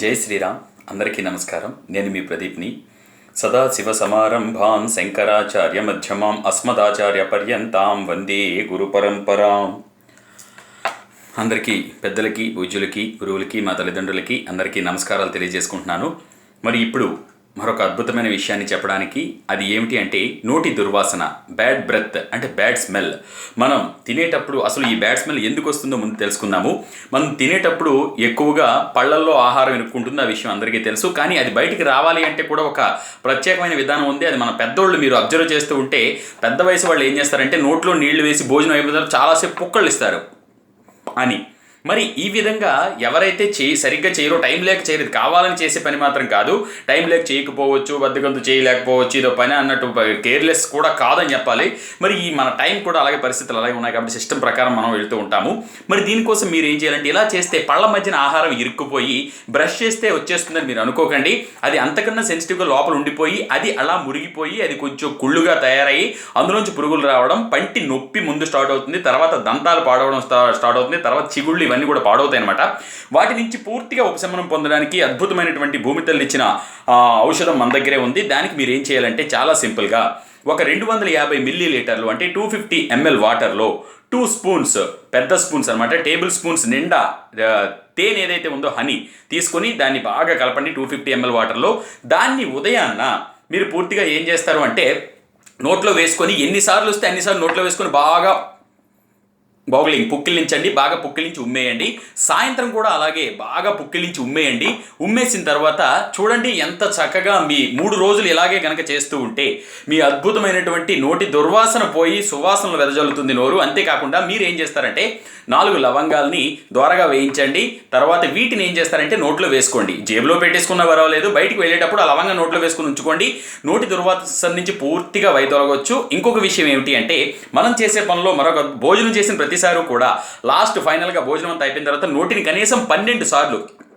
జై శ్రీరామ్. అందరికీ నమస్కారం. నేను మీ ప్రదీప్ని. సదాశివ సమారంభాం శంకరాచార్య మధ్యమాం అస్మదాచార్య పర్యంతాం వందే గురు పరంపరాం. అందరికీ పెద్దలకి పూజ్యులకి గురువులకి మా తల్లిదండ్రులకి అందరికీ నమస్కారాలు తెలియజేసుకుంటున్నాను. మరి ఇప్పుడు మరొక అద్భుతమైన విషయాన్ని చెప్పడానికి అది ఏమిటి అంటే నోటి దుర్వాసన బ్యాడ్ బ్రెత్ అంటే బ్యాడ్ స్మెల్ మనం తినేటప్పుడు అసలు ఈ బ్యాడ్ స్మెల్ ఎందుకు వస్తుందో ముందు తెలుసుకుందాము. మనం తినేటప్పుడు ఎక్కువగా పళ్ళల్లో ఆహారం ఎనుక్కుంటుంది ఆ విషయం అందరికీ తెలుసు. కానీ అది బయటికి రావాలి అంటే కూడా ఒక ప్రత్యేకమైన విధానం ఉంది. అది మన పెద్దోళ్ళు మీరు అబ్జర్వ్ చేస్తూ ఉంటే పెద్ద వయసు వాళ్ళు ఏం చేస్తారంటే నోట్లో నీళ్ళు వేసి భోజనం అయిపోయిన తర్వాత చాలాసేపు పుక్కళ్ళు ఇస్తారు. అని. మరి ఈ విధంగా ఎవరైతే చేయి సరిగ్గా చేయరో టైం లేక చేయలేదు కావాలని చేసే పని మాత్రం కాదు. టైం లేక చేయకపోవచ్చు బద్దకంతో చేయలేకపోవచ్చు ఇదో పని అన్నట్టు కేర్లెస్ కూడా కాదని చెప్పాలి. మరి ఈ మన టైం కూడా అలాగే పరిస్థితులు అలాగే ఉన్నాయి కాబట్టి సిస్టమ్ ప్రకారం మనం వెళ్తూ ఉంటాము. మరి దీనికోసం మీరు ఏం చేయాలంటే ఇలా చేస్తే పళ్ళ మధ్యన ఆహారం ఇరుక్కుపోయి బ్రష్ చేస్తే వచ్చేస్తుందని మీరు అనుకోకండి. అది అంతకన్నా సెన్సిటివ్గా లోపల ఉండిపోయి అది అలా మురిగిపోయి అది కొంచెం కుళ్ళుగా తయారయ్యి అందులోంచి పురుగులు రావడం పంటి నొప్పి ముందు స్టార్ట్ అవుతుంది తర్వాత దంతాలు పాడవడం స్టార్ట్ అవుతుంది తర్వాత చిగుళ్ళు ఇవన్నీ కూడా పాడవుతాయి అనమాట వాటి నుంచి పూర్తిగా ఉపశమనం పొందడానికి అద్భుతమైనటువంటి భూమి తల్లి ఇచ్చిన ఔషధం మన దగ్గరే ఉంది. దానికి మీరు ఏం చేయాలంటే చాలా సింపుల్గా ఒక రెండు వందల యాభై మిల్లీ లీటర్లు అంటే టూ ఫిఫ్టీ ఎంఎల్ వాటర్లో టూ స్పూన్స్ పెద్ద స్పూన్స్ అనమాట టేబుల్ స్పూన్స్ నిండా తేనె ఏదైతే ఉందో హనీ తీసుకొని దాన్ని బాగా కలపండి టూ ఫిఫ్టీ ఎంఎల్ వాటర్లో. దాన్ని ఉదయాన్న మీరు పూర్తిగా ఏం చేస్తారు అంటే నోట్లో వేసుకొని ఎన్నిసార్లు వస్తే అన్నిసార్లు నోట్లో వేసుకొని బాగా బౌగ్లింగ్. పుక్కిలించండి బాగా పుక్కిలించి ఉమ్మేయండి. సాయంత్రం కూడా అలాగే బాగా పుక్కిలించి ఉమ్మేయండి. ఉమ్మేసిన తర్వాత చూడండి ఎంత చక్కగా మీ మూడు రోజులు ఇలాగే కనుక చేస్తూ ఉంటే మీ అద్భుతమైనటువంటి నోటి దుర్వాసన పోయి సువాసనలు వెదజల్లుతుంది నోరు. అంతేకాకుండా మీరు ఏం చేస్తారంటే నాలుగు లవంగాల్ని దోరగా వేయించండి. తర్వాత వీటిని ఏం చేస్తారంటే నోట్లో వేసుకోండి. జేబులో పెట్టేసుకున్న పర్వాలేదు బయటికి వెళ్ళేటప్పుడు ఆ లవంగా నోట్లో వేసుకుని ఉంచుకోండి. నోటి దుర్వాసన నుంచి పూర్తిగా వైదొలగవచ్చు ఇంకొక విషయం ఏమిటి అంటే మనం చేసే పనిలో మరొక భోజనం చేసిన ప్రతిసారి కూడా. లాస్ట్ ఫైనల్గా భోజనం అంతా అయిపోయిన తర్వాత నోటిని కనీసం పన్నెండు సార్లు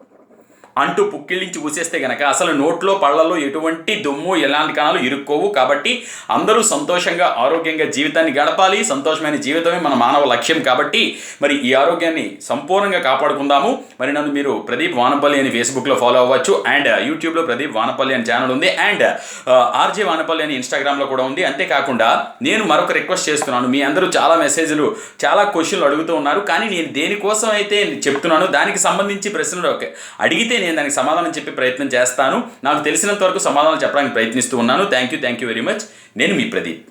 అంటూ పుక్కిలించి ఊసేస్తే గనక అసలు నోట్లో పళ్ళలో ఎటువంటి దుమ్ము ఎలాంటి కణాలు ఇరుక్కోవు. కాబట్టి అందరూ సంతోషంగా ఆరోగ్యంగా జీవితాన్ని గడపాలి. సంతోషమైన జీవితమే మన మానవ లక్ష్యం కాబట్టి మరి ఈ ఆరోగ్యాన్ని సంపూర్ణంగా కాపాడుకుందాము. మరి నన్ను మీరు ప్రదీప్ వానపల్లి అని ఫేస్బుక్లో ఫాలో అవ్వచ్చు. అండ్ యూట్యూబ్లో ప్రదీప్ వానపల్లి అని ఛానల్ ఉంది. అండ్ ఆర్జే వానపల్లి అని ఇన్స్టాగ్రామ్లో కూడా ఉంది. అంతేకాకుండా నేను మరొక రిక్వెస్ట్ చేస్తున్నాను. మీ అందరూ చాలా మెసేజ్లు చాలా క్వశ్చన్లు అడుగుతూ ఉన్నారు. కానీ నేను దేనికోసం అయితే చెప్తున్నాను దానికి సంబంధించి ప్రశ్నలు అడిగితే నేను దానికి సమాధానం చెప్పే ప్రయత్నం చేస్తాను. నాకు తెలిసినంత వరకు సమాధానం చెప్పడానికి ప్రయత్నిస్తూ ఉన్నాను. Thank you thank you very much నేను మీ ప్రదీప్.